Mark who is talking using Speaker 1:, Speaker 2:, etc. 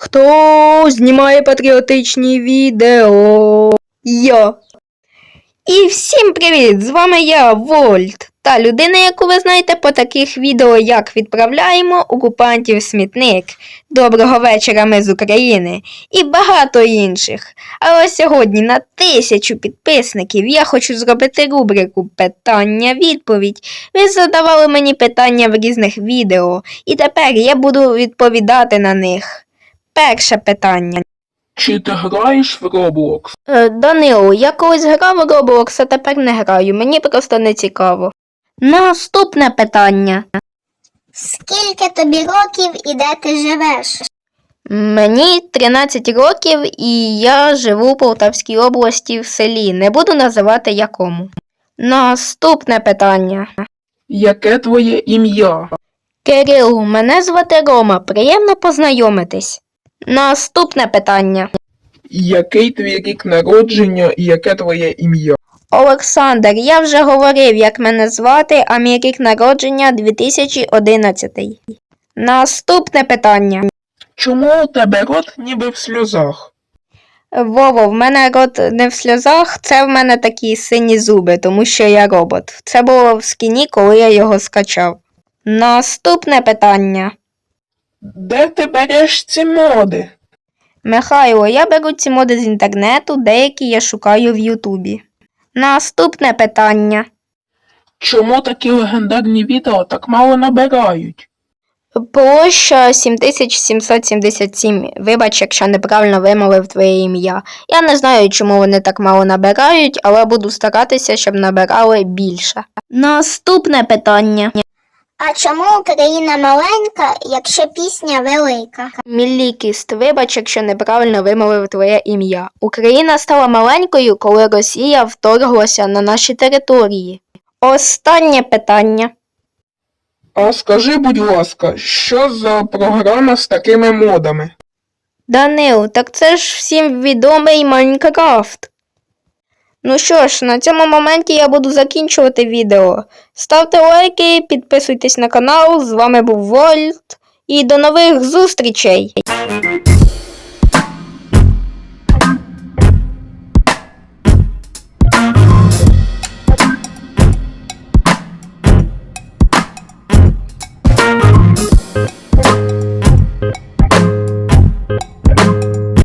Speaker 1: Хто знімає патріотичні відео? Я. І всім привіт! З вами я, Вольт, та людина, яку ви знаєте по таких відео, як відправляємо окупантів смітник. Доброго вечора, ми з України і багато інших. Але сьогодні на тисячу підписників я хочу зробити рубрику Питання-відповідь. Ви задавали мені питання в різних відео, і тепер я буду відповідати на них. Перше питання.
Speaker 2: Чи ти граєш в Roblox?
Speaker 1: Е, Данило, я колись грав у Roblox, а тепер не граю. Мені просто не цікаво. Наступне питання.
Speaker 3: Скільки тобі років і де ти живеш?
Speaker 1: Мені 13 років і я живу в Полтавській області в селі. Не буду називати якому. Наступне питання.
Speaker 2: Яке твоє ім'я?
Speaker 1: Кирил, мене звати Рома. Приємно познайомитись. Наступне питання.
Speaker 2: Який твій рік народження і яке твоє ім'я?
Speaker 1: Олександр, я вже говорив, як мене звати, а мій рік народження 2011. Наступне питання.
Speaker 2: Чому у тебе рот ніби в сльозах?
Speaker 1: Вово, в мене рот не в сльозах, це в мене такі сині зуби, тому що я робот. Це було в скіні, коли я його скачав. Наступне питання.
Speaker 2: Де ти береш ці моди?
Speaker 1: Михайло, я беру ці моди з інтернету, деякі я шукаю в Ютубі. Наступне питання.
Speaker 2: Чому такі легендарні відео так мало набирають?
Speaker 1: Площа 7777. Вибач, якщо неправильно вимовив твоє ім'я. Я не знаю, чому вони так мало набирають, але буду старатися, щоб набирали більше. Наступне питання.
Speaker 3: А чому Україна маленька, якщо пісня велика?
Speaker 1: Мілікіст, вибач, якщо неправильно вимовив твоє ім'я. Україна стала маленькою, коли Росія вторглася на наші території. Останнє питання.
Speaker 2: А скажи, будь ласка, що за програма з такими модами?
Speaker 1: Данил, так це ж всім відомий Майнкрафт. Ну що ж, на цьому моменті я буду закінчувати відео. Ставте лайки, підписуйтесь на канал. З вами був Вольт. І до нових зустрічей!